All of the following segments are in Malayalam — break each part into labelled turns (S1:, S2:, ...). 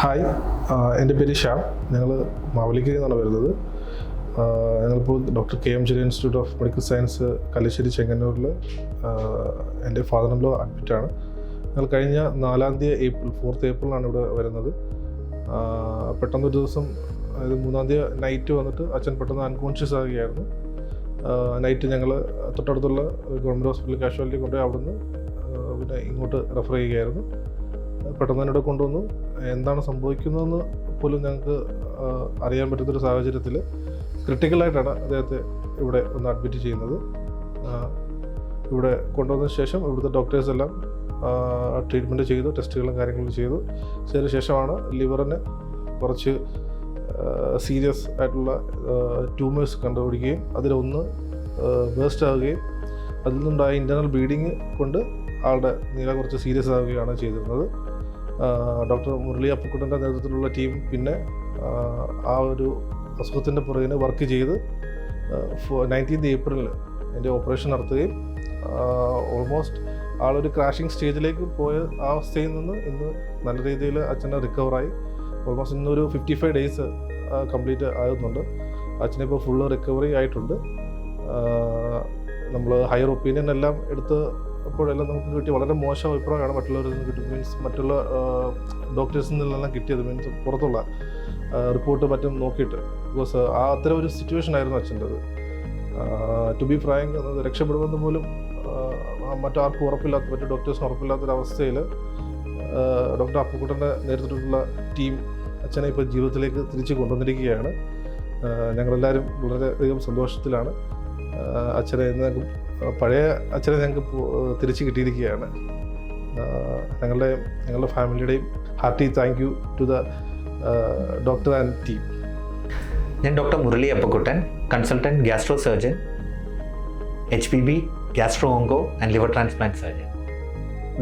S1: ഹായ്. എന്റെ പേര് ശ്യാം. ഞങ്ങൾ മാവലിക്കരി നിന്നാണ് വരുന്നത്. ഞങ്ങളിപ്പോൾ doctor K M J Institute of Medical Science Kallissery ചെങ്ങന്നൂരിൽ എന്റെ ഫാദർ അഡ്മിറ്റ് അഡ്മിറ്റാണ് ഞങ്ങൾ കഴിഞ്ഞ നാലാം തീയതി ഏപ്രിൽ ഫോർത്ത് ഏപ്രിലാണ് ഇവിടെ വരുന്നത്. പെട്ടെന്നൊരു ദിവസം അതായത് മൂന്നാം തീയതി നൈറ്റ് വന്നിട്ട് അച്ഛൻ പെട്ടെന്ന് അൺകോൺഷ്യസ് ആകുകയായിരുന്നു നൈറ്റ് ഞങ്ങൾ തൊട്ടടുത്തുള്ള ഗവൺമെന്റ് ഹോസ്പിറ്റൽ കാഷ്വാലിറ്റി കൊണ്ടുപോയി അവിടുന്ന് പിന്നെ ഇങ്ങോട്ട് റെഫർ ചെയ്യുകയായിരുന്നു. പെട്ടെന്ന് തന്നെ ഇവിടെ കൊണ്ടുവന്നു. എന്താണ് സംഭവിക്കുന്നതെന്ന് പോലും ഞങ്ങൾക്ക് അറിയാൻ പറ്റുന്നൊരു സാഹചര്യത്തിൽ ക്രിട്ടിക്കലായിട്ടാണ് അദ്ദേഹത്തെ ഇവിടെ ഒന്ന് അഡ്മിറ്റ് ചെയ്യുന്നത്. ഇവിടെ കൊണ്ടുവന്നതിന് ശേഷം ഇവിടുത്തെ ഡോക്ടേഴ്സ് എല്ലാം ട്രീറ്റ്മെന്റ് ചെയ്തു ടെസ്റ്റുകളും കാര്യങ്ങളും ചെയ്തു. ചെയ്തതിന് ശേഷമാണ് ലിവറിന് കുറച്ച് സീരിയസ് ആയിട്ടുള്ള ട്യൂമേഴ്സ് കണ്ടുപിടിക്കുകയും അതിലൊന്ന് വേസ്റ്റ് ആവുകയും അതിൽ നിന്നുണ്ടായ ഇന്റർണൽ ബ്ലീഡിങ് കൊണ്ട് ആളുടെ നില കുറച്ച് സീരിയസ് ആവുകയാണ് ചെയ്തിരുന്നത്. ഡോക്ടർ മുരളി അപ്പക്കുട്ടന്റെ നേതൃത്വത്തിലുള്ള ടീം പിന്നെ ആ ഒരു അസുഖത്തിന്റെ പുറകിന് വർക്ക് ചെയ്ത് നയന്റീൻത് ഏപ്രിലിൽ എന്റെ ഓപ്പറേഷൻ നടത്തുകയും ഓൾമോസ്റ്റ് ആളൊരു ക്രാഷിംഗ് സ്റ്റേജിലേക്ക് പോയ ആ അവസ്ഥയിൽ നിന്ന് ഇന്ന് നല്ല രീതിയിൽ അച്ഛനെ റിക്കവറായി ഓൾമോസ്റ്റ് ഇന്നൊരു ഫിഫ്റ്റി ഫൈവ് ഡേയ്സ് കംപ്ലീറ്റ് ആകുന്നുണ്ട്. അച്ഛനെ ഇപ്പോൾ ഫുള്ള് റിക്കവറി ആയിട്ടുണ്ട്. നമ്മൾ ഹയർ ഒപ്പീനിയൻ എല്ലാം എടുത്ത് അപ്പോഴെല്ലാം നമുക്ക് കിട്ടി വളരെ മോശം അഭിപ്രായമാണ് മറ്റുള്ളവരിൽ നിന്ന് കിട്ടി മീൻസ് മറ്റുള്ള ഡോക്ടേഴ്സിൽ നിന്നെല്ലാം കിട്ടിയത്. മീൻസ് പുറത്തുള്ള റിപ്പോർട്ട് മറ്റും നോക്കിയിട്ട്. ബിക്കോസ് ആ അത്തരം ഒരു സിറ്റുവേഷൻ ആയിരുന്നു അച്ഛന്റെ അത് ടു ബി ഫ്രാങ്ക് രക്ഷപ്പെടുമെന്ന് പോലും മറ്റാർക്കും ഉറപ്പില്ലാത്ത മറ്റു ഡോക്ടേഴ്സിന് ഉറപ്പില്ലാത്തൊരവസ്ഥയിൽ ഡോക്ടർ അപ്പുക്കുട്ടന്റെ നേതൃത്വത്തിലുള്ള ടീം അച്ഛനെ ഇപ്പോൾ ജീവിതത്തിലേക്ക് തിരിച്ചു കൊണ്ടുവന്നിരിക്കുകയാണ്. ഞങ്ങളെല്ലാവരും വളരെയധികം സന്തോഷത്തിലാണ്. അച്ഛനെ ഞങ്ങൾക്ക് പഴയ അച്ഛനെ ഞങ്ങൾക്ക് തിരിച്ച് കിട്ടിയിരിക്കുകയാണ്. ഞങ്ങളുടെ ഞങ്ങളുടെ ഫാമിലിയുടെയും hearty thank you to the doctor and team.
S2: ഞാൻ doctor Murali Appakuttan consultant gastro surgeon H P B gastro onco and liver transplant surgeon.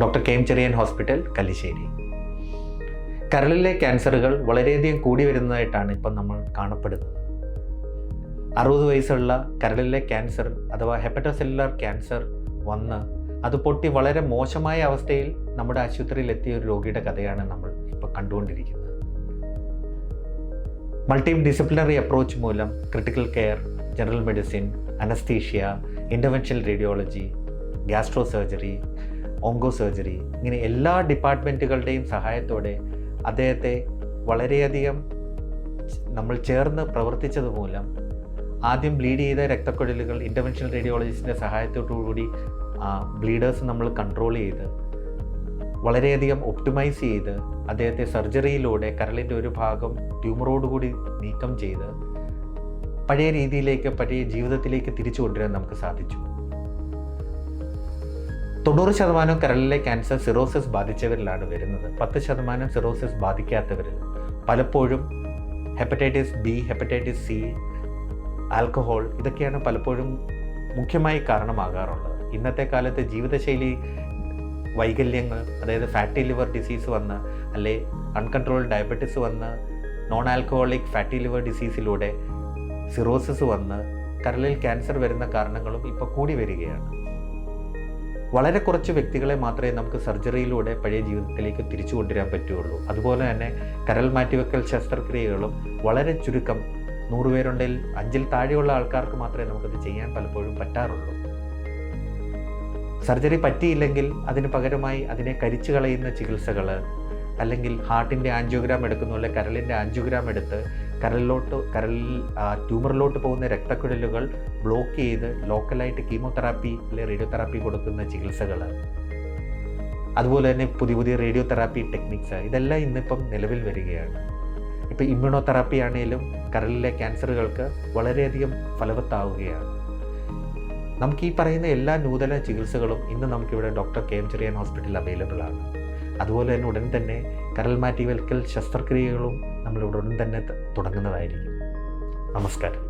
S2: Doctor K M Cherian hospital Kallissery. കരളിലെ ക്യാൻസറുകൾ വളരെയധികം കൂടി വരുന്നതായിട്ടാണ് ഇപ്പം നമ്മൾ കാണപ്പെടുന്നത്. അറുപത് വയസ്സുള്ള കരളിലെ ക്യാൻസർ അഥവാ ഹെപ്പറ്റോസെല്ലുലാർ ക്യാൻസർ വന്ന് അത് പൊട്ടി വളരെ മോശമായ അവസ്ഥയിൽ നമ്മുടെ ആശുപത്രിയിൽ എത്തിയ ഒരു രോഗിയുടെ കഥയാണ് നമ്മൾ ഇപ്പോൾ കണ്ടുകൊണ്ടിരിക്കുന്നത്. മൾട്ടി ഡിസിപ്ലിനറി അപ്രോച്ച് മൂലം critical care general medicine anaesthesia interventional radiology gastro surgery onco surgery ഇങ്ങനെ എല്ലാ ഡിപ്പാർട്ട്മെന്റുകളുടെയും സഹായത്തോടെ അദ്ദേഹത്തെ വളരെയധികം നമ്മൾ ചേർന്ന് പ്രവർത്തിച്ചത് മൂലം ആദ്യം ബ്ലീഡ് ചെയ്ത രക്തക്കുഴലുകൾ ഇന്റർവെൻഷൻ റേഡിയോളജിസ്റ്റിന്റെ സഹായത്തോടുകൂടി ബ്ലീഡേഴ്സ് നമ്മൾ കൺട്രോൾ ചെയ്ത് വളരെയധികം ഒപ്റ്റിമൈസ് ചെയ്ത് അദ്ദേഹത്തെ സർജറിയിലൂടെ കരളിന്റെ ഒരു ഭാഗം ട്യൂമറോടുകൂടി നീക്കം ചെയ്ത് പഴയ രീതിയിലേക്ക് പഴയ ജീവിതത്തിലേക്ക് തിരിച്ചു കൊണ്ടുവരാൻ നമുക്ക് സാധിച്ചു. തൊണ്ണൂറ് ശതമാനം കരളിലെ ക്യാൻസർ സിറോസിസ് ബാധിച്ചവരിലാണ് വരുന്നത്. പത്ത് ശതമാനം സിറോസിസ് ബാധിക്കാത്തവരിൽ പലപ്പോഴും hepatitis B hepatitis C alcohol ഇതൊക്കെയാണ് പലപ്പോഴും മുഖ്യമായി കാരണമാകാറുള്ളത്. ഇന്നത്തെ കാലത്ത് ജീവിതശൈലി വൈകല്യങ്ങൾ അതായത് ഫാറ്റി ലിവർ ഡിസീസ് വന്ന് അല്ലെ അൺകൺട്രോൾ ഡയബറ്റിസ് വന്ന് നോൺ ആൽക്കഹോളിക് ഫാറ്റി ലിവർ ഡിസീസിലൂടെ സിറോസിസ് വന്ന് കരളിൽ ക്യാൻസർ വരുന്ന കാരണങ്ങളും ഇപ്പോൾ കൂടി വരികയാണ്. വളരെ കുറച്ച് വ്യക്തികളെ മാത്രമേ നമുക്ക് സർജറിയിലൂടെ പഴയ ജീവിതത്തിലേക്ക് തിരിച്ചു കൊണ്ടുവരാൻ പറ്റുകയുള്ളൂ. അതുപോലെ തന്നെ കരൾ മാറ്റിവെക്കൽ ശസ്ത്രക്രിയകളും വളരെ ചുരുക്കം നൂറ് പേരുണ്ടെങ്കിൽ അഞ്ചിൽ താഴെയുള്ള ആൾക്കാർക്ക് മാത്രമേ നമുക്കത് ചെയ്യാൻ പലപ്പോഴും പറ്റാറുള്ളൂ. സർജറി പറ്റിയില്ലെങ്കിൽ അതിന് പകരമായി അതിനെ കരിച്ചു കളയുന്ന ചികിത്സകൾ അല്ലെങ്കിൽ ഹാർട്ടിന്റെ ആൻജിയോഗ്രാം എടുക്കുന്ന പോലെ കരളിന്റെ ആൻജിയോഗ്രാം എടുത്ത് കരളിലോട്ട് കരളിൽ ട്യൂമറിലോട്ട് പോകുന്ന രക്തക്കുഴലുകൾ ബ്ലോക്ക് ചെയ്ത് ലോക്കലായിട്ട് കീമോതെറാപ്പി അല്ലെ റേഡിയോതെറാപ്പി കൊടുക്കുന്ന ചികിത്സകൾ അതുപോലെ തന്നെ പുതിയ പുതിയ റേഡിയോ തെറാപ്പി ടെക്നിക്സ്. ഇതെല്ലാം ഇന്നിപ്പം നിലവിൽ വരികയാണ്. ഇപ്പം ഇമ്മ്യൂണോതെറാപ്പി ആണെങ്കിലും കരളിലെ ക്യാൻസറുകൾക്ക് വളരെയധികം ഫലവത്താവുകയാണ്. നമുക്ക് ഈ പറയുന്ന എല്ലാ നൂതന ചികിത്സകളും ഇന്ന് നമുക്കിവിടെ ഡോക്ടർ കെ എം ചെറിയൻ ഹോസ്പിറ്റലിൽ അവൈലബിൾ ആണ്. അതുപോലെ തന്നെ ഉടൻ തന്നെ കരൾ മാറ്റിവൽക്കൽ ശസ്ത്രക്രിയകളും നമ്മൾ ഉടൻ തന്നെ തുടങ്ങുന്നതായിരിക്കും. നമസ്കാരം.